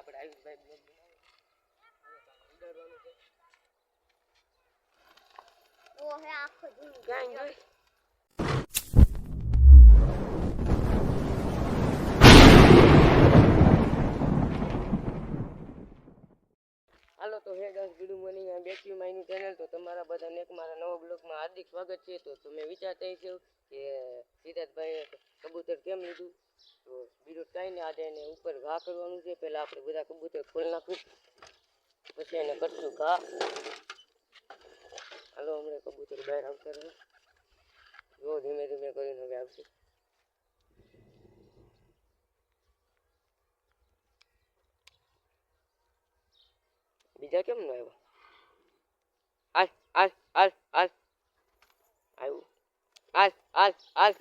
આપણે આયુષભાઈ ભાઈ ઉડાડવાનું છે આખો જોઈ હાલો તો હે ગાઈસ ગુડ મોર્નિંગ. આ બેક્યુ ચેનલ તો તમારા બધાને એક મારા નવા બ્લોગમાં હાર્દિક સ્વાગત છે. તો તમે વિચારતા હશો કે સિદ્ધાર્થભાઈએ કબૂતર કેમ લીધું? બીજું કાંઈ નહીં, આજે એને ઉપર ઘા કરવાનું છે. પહેલાં આપણે બધા કબૂતર ખોલી નાખું. પછી એને કરશું ઘા. હાલો, હમણાં કબૂતર બહાર આવતા રહે. જો, ધીમે ધીમે કરીને હવે આવશે. બીજા કેમ ન આવ્યા? આલ આલ આલ આલ આવ્યું. આલ આલ આલ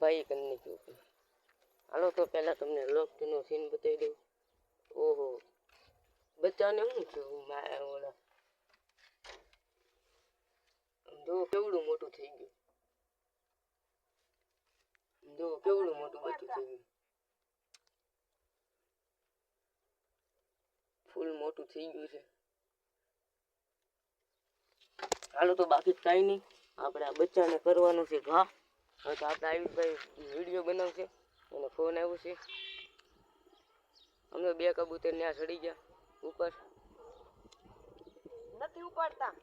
ભાઈ કન્ની કેવું હાલો તો પહેલાં તમને લોકનો સીન બતાવી દઉં. ઓહો. બચ્ચાને શું થયું મા ઓલા? જો કેવડું મોટું થઈ ગયું. જો કેવડું મોટું બચ્ચું થઈ ગયું. ફૂલ મોટું થઈ ગયું છે. હાલો તો બાકી કાંઈ નહીં. આપણે આ બચ્ચાને કરવાનું છે ઘા. હવે તો આપણે આયુષભાઈ વીડિયો બનાવશે એને ફોન આવ્યો છે. અમે બે કબૂતર ત્યાં ચડી ગયા ઉપર. નથી ઉપાડતા.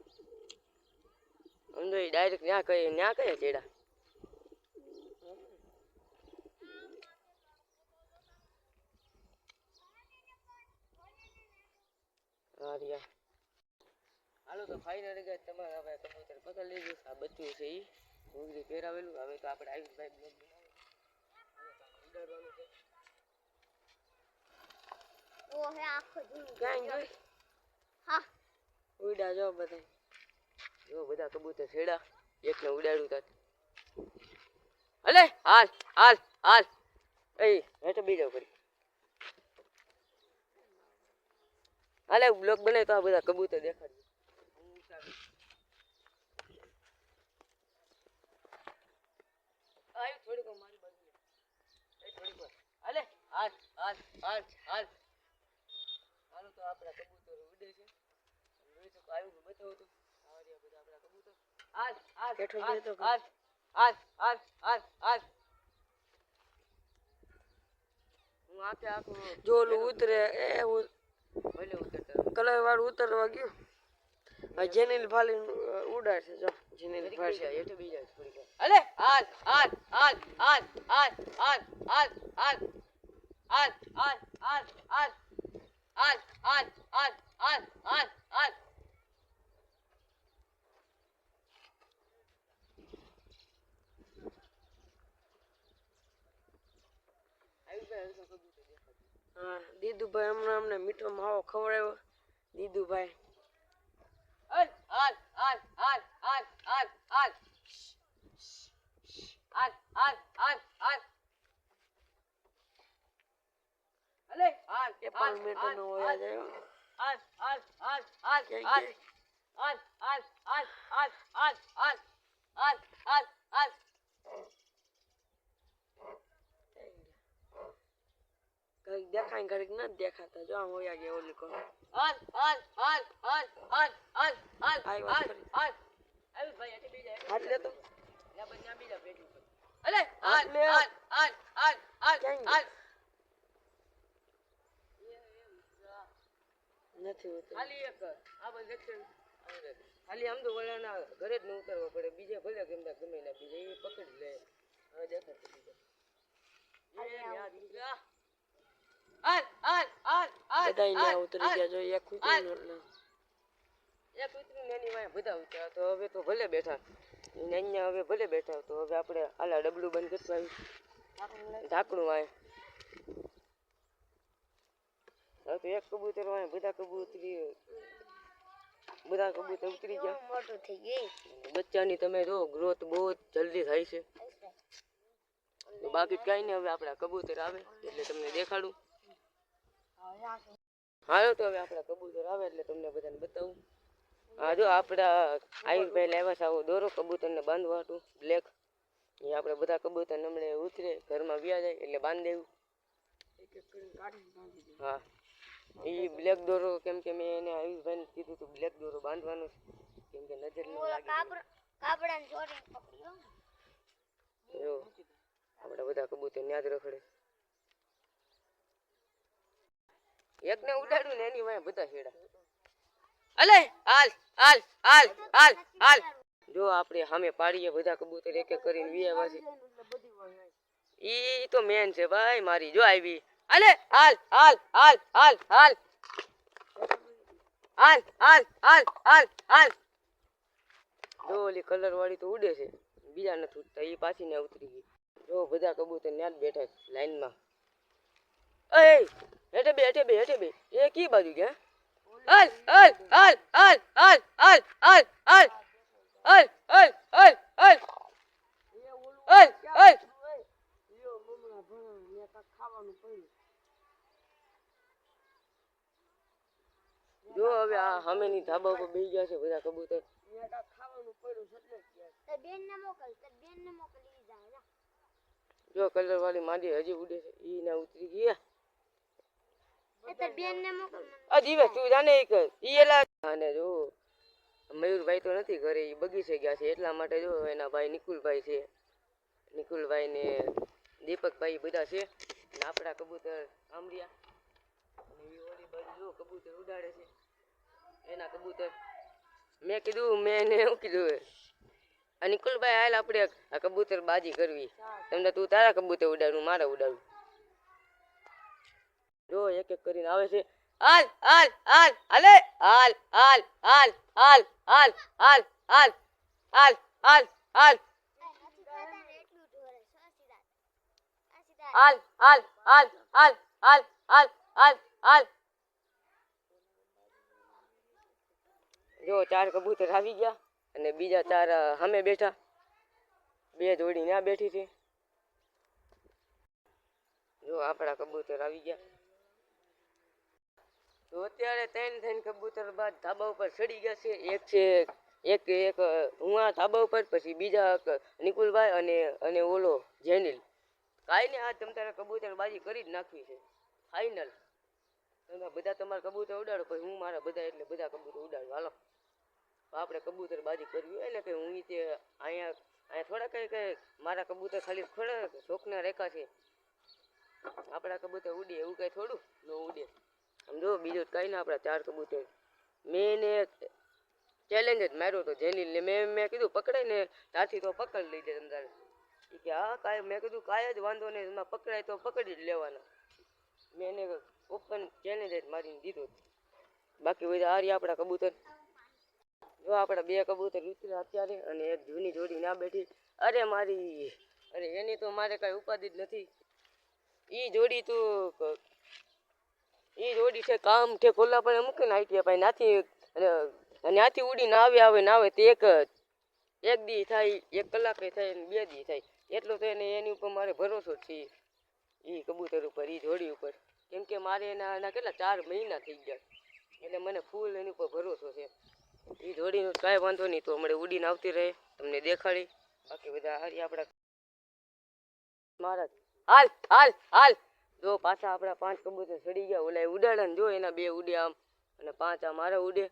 સમજો ડાયરેક્ટ ત્યાં કઈ ત્યાં કયા ચડ્યા. હાલો તો ફાઇનલ ગયા તમારે હવે કબૂતર પકડી લીધું આ બચ્ચું છે એ ઘૂઘરી પહેરાવેલું. હવે તો આપણે બ્લોગ આખો જોઈ હા. ઉડા જો બધા. જો બધા કબૂતર છેડા. એકને ઉડાડ્યું તા અલે હાલ હાલ હાલ. એ હેઠે બીજા કરી હાલે બ્લોક બનાય તો આ બધા કબૂતર દેખાડ્યું આયુ થોડીક વાર મારી બાજુ એ થોડીક વાર હાલે હાલ હાલ હાલ હાલ હાલો તો આપણા કબૂતર ઉડે છે જોઈ શકો આવ્યું બતાવો તો આ બધા આપણા કબૂતર હાલ હાલ હાલ, હાલ હાલ હાલ હાલ હાલ હું આખે આખું જો ઉતરે એ ભલે ઉતરતા કલર વાળું ઉતરવા ગયું જેનિલ ફાલી ઉડાડશે જો જેનિલ ઘડીક ફાલી બીજા. અલે હાલ હાલ હાલ હાલ હાલ હાલ હાલ હાલ હાલ હાલ હાલ હાલ હાલ હાલ હાલ હાલ હાલ હાલ આવી ગયા હવે તો કબૂતર દેખાતું. હા દીદુભાઈ હમણાં અમને મીઠો માવો ખવડાવ્યો. દીદુભાઈ હાલ હાલ હાલ હાલ હાલ હાલ હાલ હાલ હાલ હાલ હાલ અલે પાંચ હાલ, નો હોય જાય ઘડીક દેખાય ઘડીક નથી દેખાતા જો આમ હોયા ગયા ઓલી કો હાલ હાલ હાલ હાલ હાલ આવી હાલ વાત કરી. આવી ભાઈ એટલે બીજા એટલે બંને બીજા ઉપર અલે હાથ લે. હાલ હાલ હાલ હાલ ક્યાં હાલ નથી હોતું ખાલી એક આ બધું section ખાલી આમ તો વળાના ઘરે જ ન ઉતરવા પડે. બીજે ભલે ગમે ગમે ના બીજે એ પકડી લે. હવે દેખાતું બીજે. હાલ હાલ હાલ હાલ બધા હાલ, અહીંયા ઉતરી હાલ. ગયા જો એક હાલ. ઉતરી એક કૂતરી ને એની વાંહે બધા ઉતર્યા. તો હવે તો ભલે બેઠા. એને અહીંયા હવે ભલે બેઠા તો હવે આપણે આલા ડબલું બંધ કરતા આવી ઢાંકણું વાંહે. હવે તો એક કબૂતર હોય બધા કબૂતરી બધા કબૂતર ઉતરી ગયા. મોટું થઈ ગઈ બચ્ચાની તમે જો ગ્રોથ બહુ જ જલ્દી થાય છે. તો બાકી કાંઈ નહીં હવે આપણા કબૂતર આવે એટલે તમને દેખાડું. હાલો તો હવે આપણા કબૂતર આવે એટલે તમને બધાને બતાવું. હા જો આપણા આયુષભાઈ લાવ્યા છે આવો દોરો કબૂતરને બાંધવા હતું બ્લેક. એ આપણે બધા કબૂતર નમણે ઉતરે ઘરમાં વ્યા જાય એટલે બાંધી દેવું. હા. એ બ્લેક દોરો કેમ કે મેં એને આયુષભાઈને કીધું હતું બ્લેક દોરો બાંધવાનો કેમ કે નજર ન લાગે. કાપડાને જોડીને પકડ્યો જો આપણા બધા કબૂતર ન્યાજ રખડે. એકને ઉડાડ્યું ને એની વાય બધા હેડા. અલે હાલ હાલ હાલ હાલ હાલ. જો આપણે સામે પાડીએ બધા કબૂતર એક એક કરીને વી આવ્યા છે. એટલે બધી વાંહે આવી. ઈ તો મેન છે ભાઈ મારી જો આવી. અલે હાલ હાલ હાલ હાલ હાલ હાલ હાલ હાલ હાલ હાલ જો ઓલી કલર વાળી તો ઉડે છે બીજા નથી ઉડતા એ પાછી ને ઉતરી ગઈ જો બધા કબૂતર ત્યાં જ બેઠા છે લાઈનમાં એ હેઠે બે હેઠે બે હેઠે બે એ કી બાજુ ગયા હાલ હાલ હાલ હાલ હાલ હાલ હાલ હાલ હાલ હાલ હાલ હાલ હાલ હાલ ખાવાનું પડ્યું. જો હવે આ સામેની ધાબા પર બેસી ગયા છે બધા કબૂતર. ખાવાનું પડ્યું છે એટલે જ મોકલ મોકલ જાય કલર વાળી માંડી હજી ઉડે છે ઈ ના ઉતરી ગયા. એ તે જાને એક ઈ એલા અને જો મયુરભાઈ તો નથી ઘરે ઈ બગીચે ગયા છે એટલા માટે જો એના ભાઈ નિકુલભાઈ છે. નિકુલભાઈ ને દીપકભાઈ બધા છે. ને આપણા કબૂતર આમરિયા અને ઓલી બાજુ કબૂતર ઉડાડે છે એના કબૂતર મેં કીધું મેં શું કીધું આ હાલ આપણે આ કબૂતર બાજી કરવી તમને તું તારા કબૂતર ઉડાડું મારા ઉડાડું જો એક એક કરીને આવે છે હાલ હાલ હાલ હાલે હાલ હાલ હાલ હાલ હાલ હાલ હાલ હાલ હાલ હાલ હાલ હાલ હાલ હાલ હાલ હાલ હાલ હાલ. જો ચાર કબૂતર આવી ગયા અને બીજા ચાર સામે બેઠા. બે જોડી ત્યાં બેઠી છે. જો આપણા કબૂતર આવી ગયા. તો અત્યારે ત્રણ ત્રણ કબૂતર બાદ ધાબા ઉપર ચડી ગયા છે. એક છે, એક એક હું આ ધાબા ઉપર, પછી બીજા નિકુલભાઈ અને અને ઓલો જેનિલ. કાંઈ નહીં આ તમે તારે કબૂતર બાજી કરી જ નાખવી છે. ફાઇનલ તમે બધા તમારા કબૂતર ઉડાડો, પછી હું મારા બધા એટલે બધા કબૂતર ઉડાડો. હાલો. આપણે કબૂતર બાજી કરવી હોય ને, કે હું તે અહીંયા અહીંયા થોડા કંઈ કંઈ મારા કબૂતર ખાલી થોડા શોખના રેખા છે. આપણા કબૂતર ઉડે એવું કંઈ થોડું? ન ઉડે. જો, બીજું કંઈ ના, આપણા ચાર કબૂતર. મેં એને ચેલેન્જ જ માર્યો હતો જેની મેં મેં કીધું પકડાય ને, ત્યાંથી તો પકડ લઈ જાય તમારે કે, હા, કાંઈ. મેં કીધું, કાંઈ જ વાંધો નહીં, એમાં પકડાય તો પકડી જ લેવાના. મેં એને ઓપન ચેલેન્જ મારીને દીધો બાકી બધા હારી આપણા કબૂતર. જો આપણા બે કબૂતર ઉતર્યા અત્યારે અને એક જૂની જોડી ના બેઠી. અરે મારી, અરે એની તો મારે કાંઈ ઉપાધિ જ નથી. ઈ જોડી તો એ જોડી છે કામ છે ખોલા પણ મૂકીને આઈટી ભાઈ નાથી અને ત્યાંથી ઉડીને આવે આવે ને આવે તે એક એક દી થાય, એક કલાકે થાય ને બે દી થાય. એટલો તો એને એની ઉપર મારે ભરોસો છે. એ કબૂતર ઉપર એ જોડી ઉપર. કેમ કે મારે એના એના કેટલા, ચાર મહિના થઈ ગયા. એટલે મને ફૂલ એની ઉપર ભરોસો છે. એ જોડીનો કાંઈ વાંધો નહીં, તો હમણાં ઉડીને આવતી રહે, તમને દેખાડી. બાકી બધા હારી આપણા મહારાજ. હાલ હાલ હાલ. જો પાછા આપણા પાંચ કબૂતર ચડી ગયા ઓલા ઉડાડે ને જો એના બે ઉડે આમ. અને પાંચ આ મારા ઉડે.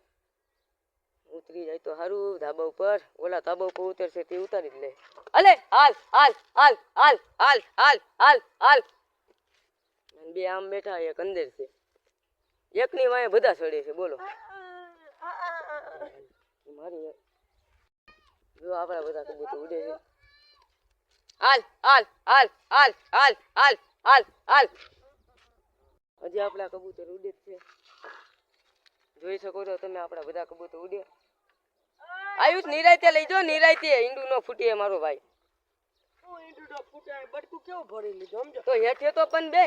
ઉતરી જાય તો સારું ધાબા ઉપર ઓલા ધાબા ઉપર ઉતરશે તે ઉતારી જ લે અલે હાલ હાલ હાલ હાલ હાલ હાલ હાલ હાલ અને બે આમ બેઠા એક અંદર છે એકની વાંહે બધા ચડે છે બોલો મારી જો આપણા બધા કબૂતર ઉડે છે હાલ હાલ હાલ હાલ હાલ હાલ હાલ હાલ હજી આપણા કબૂતર ઉડે જ છે જોઈ શકો છો તમે આપણા બધા કબૂતર ઉડે આયુષ નિરાયતે લઈ જો નિરાયતે ઈંડું નો ફૂટીએ મારો ભાઈ. શું ઈંડુડો ફૂટાય બટકું કેવું ભરી લીધું સમજો? તો હેઠે તો પણ બે.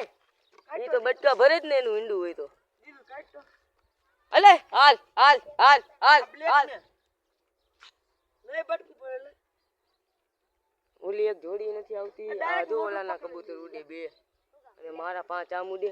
એ તો બટકા ભરે જ ને એનું ઈંડું હોય તો. અલે હાલ હાલ હાલ હાલ હાલ. લે બટકું ભરે ઓલી એક જોડી નથી આવતી આ જો ઓલાના કબૂતર ઉડે બે. અને મારા પાંચ આમ ઉડે.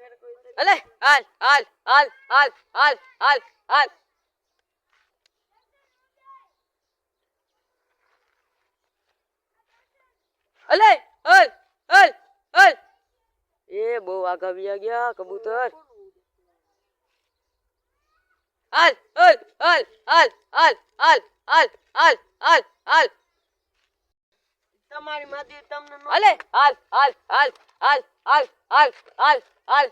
અલે હાલ હાલ હાલ હાલ હાલ હાલ હાલ અલે હલ હલ હલ એ બહુ આગા વ્યા ગયા કબૂતર હાલ હાલ હાલ હાલ હાલ હાલ હાલ હાલ હાલ હાલ તમારી માથી તમને હાલે હાલ હાલ હાલ હાલ હાલ હાલ હાલ હાલ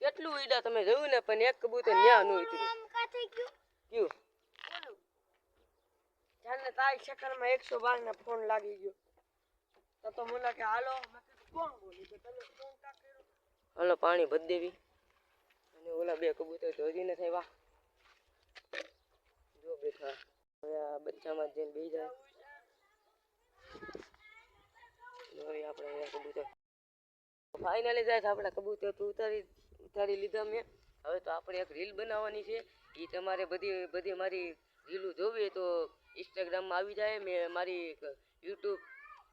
કેટલું ઈડા તમે જોયું ને પણ એક કબૂતર ન્યા નું ઉતર્યું. કયું? જાણે તારી ચક્કરમાં એકસો બાર ને ફોન લાગી ગયો. તો તો મને કે હાલો. કોણ બોલી? તો તમે ફોન કર્યો? હાલો પાણી ભરી દેવી. અને ઓલા બે કબૂતર તો ને થઈ આવ્યા. જો બેઠા. હવે આ બચ્ચામાં જઈને બેસી જાય. આપણે કબૂતર. ફાઇનલી જાય છે આપણા કબૂતર તો ઉતારી ઉતારી લીધા મેં. હવે તો આપણે એક રીલ બનાવવાની છે. એ તમારે બધી બધી મારી રીલું જોવી તો ઇન્સ્ટાગ્રામમાં આવી જાય. મેં મારી યુટ્યુબ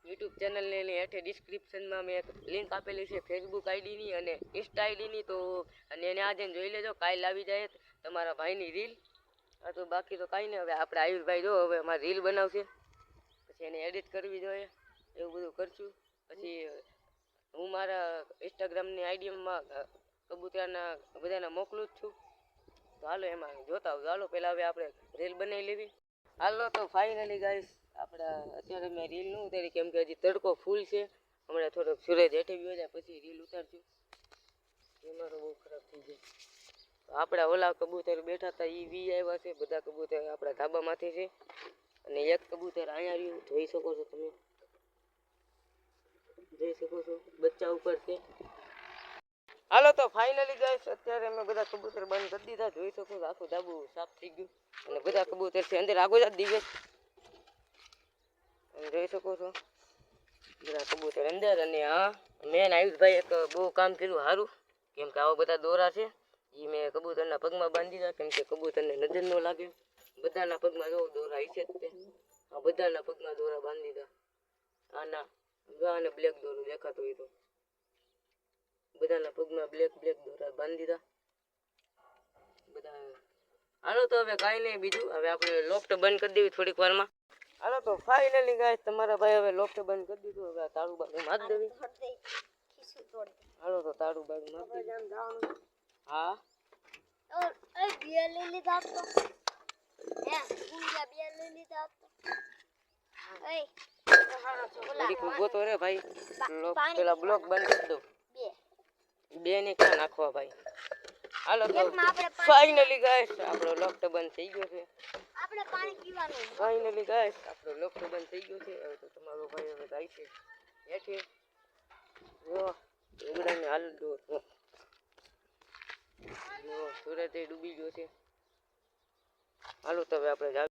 યુટ્યુબ ચેનલને એની હેઠે ડિસ્ક્રિપ્શનમાં મેં એક લિંક આપેલી છે ફેસબુક આઈડીની અને ઇન્સ્ટા આઈડીની તો અને એને આજે જોઈ લેજો. કાલે આવી જાય તમારા ભાઈની રીલ. આ તો બાકી તો કાંઈ નહીં. હવે આપણે આયુષભાઈ જો, હવે અમારે રીલ બનાવશે. પછી એને એડિટ કરવી જોઈએ. એવું બધું કરશું. પછી હું મારા ઇન્સ્ટાગ્રામની આઈડીમાં કબૂતરાના બધાને મોકલું જ છું. તો હાલો એમાં જોતા આવો હાલો પહેલાં હવે આપણે રીલ બનાવી લેવી. હાલો તો ફાઇનલી ગાઈશ આપણા અત્યારે મેં રીલ ન ઉતારી, કેમ કે હજી તડકો ફૂલ છે. હમણાં થોડોક સૂરજ હેઠે ગયો જાય પછી રીલ ઉતારશું એમાં બહુ ખરાબ થઈ ગયો. આપણા ઓલા કબૂતર બેઠા હતા એ વી આવ્યા છે. બધા કબૂતર આપણા ધાબામાંથી છે. અને એક કબૂતર અહીંયા રહ્યું. જોઈ શકો છો તમે? જોઈ શકો છો? બચ્ચા ઉપર છે. હાલો તો ફાઇનલી ગાઈસ અત્યારે અમે બધા કબૂતર બંધ કરી દીધા. જોઈ શકો છો, આખું ધાબુ સાફ થઈ ગયું. અને બધા કબૂતર છે, અંદર આગો જ દિવસ. જોઈ શકો છો, બધા કબૂતર અંદર અને હા મેન આયુષભાઈ એક બહુ કામ કર્યું સારું કેમ કે આવા બધા દોરા છે એ મેં કબૂતરના પગમાં બાંધી દીધા. કેમ કે કબૂતરને નજર ન લાગે. બધાના પગમાં જો દોરા છે જ તે. આ બધાના પગમાં દોરા બાંધી દીધા. આના અને બ્લેક દોરું દેખાતું હોય તો. બધાના પગમાં બ્લેક બ્લેક દોરા બાંધી દીધા. બધા હાલો તો હવે કાંઈ નહીં બીજું હવે આપણે લોફ્ટ બંધ કરી દેવી થોડીક વારમાં. હાલો તો ફાઇનલી ગાય તમારા ભાઈ હવે લોફ્ટ બંધ કરી દીધું હવે આ તાળું બાળું મારી દેવી. હાલો તો તાળું બાળું મારી દેવી. હા? થોડીક ઊભો તો રે ભાઈ. લોક પેલા બ્લોક બંધ કરી દો બે ને ક્યાં નાખવા ભાઈ. હાલો તો ફાઇનલી ગાય આપણો લોકટ બંધ થઈ ગયો છે. આપણે પાણી પીવાનું ફાઇનલી ગાઈસ આપણો લોકટ બંધ થઈ ગયો છે. હવે તો તમારો ભાઈ હવે જાય છે. હેઠે જો ઉગડાને હાલ દો. જો. સુરતે એ ડૂબી ગયો છે. હાલો તો હવે આપણે જાવ.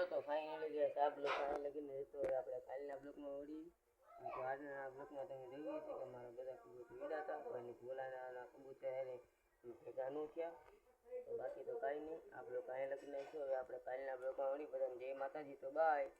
તો ફાઇનલી ગાઈસ આ બ્લોક આ લગીને તો હવે આપણે કાલના બ્લોકમાં વળી. તો આજના તમે જોઈએ છે કે મારા બધા કબૂતર ઉડા હતા, કોઈને ભોલાના કબૂતર થયા. બાકી તો કાંઈ નહીં, આ બ્લોક અહીંયા લખી નાખ્યો. હવે આપણે કાલના બ્લોકમાં વળી બધાને જય માતાજી, તો બાય.